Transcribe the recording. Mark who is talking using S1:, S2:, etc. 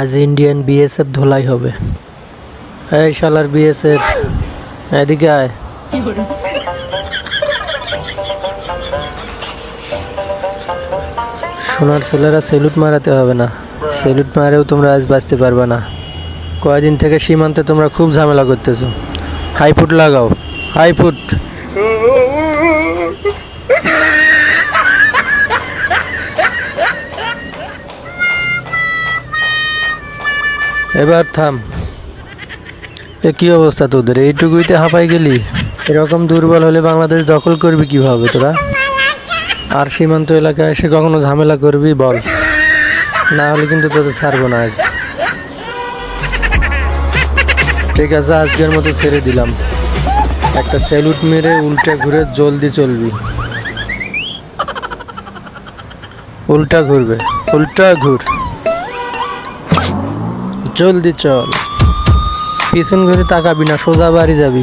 S1: আজ Indian BSF ধোলাই হবে। এই শালার বিএসএফ এদিকে আয়। সোনার ছেলেরা সেলুট মারাতে হবে না। সেলুট মারেও তোমরা আজ বাঁচতে পারবে না। কয়দিন থেকে সীমান্তে তোমরা খুব ঝামেলা করতেছো। হাই ফুট লাগাও। High foot. এবার থাম। এ কি অবস্থা তোদের? এইটুকুইতে হাঁপাই গেলি। এরকম দুর্বল হলে বাংলাদেশ দখল করবি কীভাবে তোরা? আর সীমান্ত এলাকায় এসে কখনো ঝামেলা করবি বল। না হলে কিন্তু তোদের ছাড়বো না আজ। ঠিক আছে, আজকের মতো ছেড়ে দিলাম। একটা স্যালুট মেরে উল্টে ঘুরে জলদি চলবি। উল্টা ঘুরবে। উল্টা ঘুর। জলদি চল। পিছন ঘুরে তাকাবি না সোজা বাড়ি যাবি।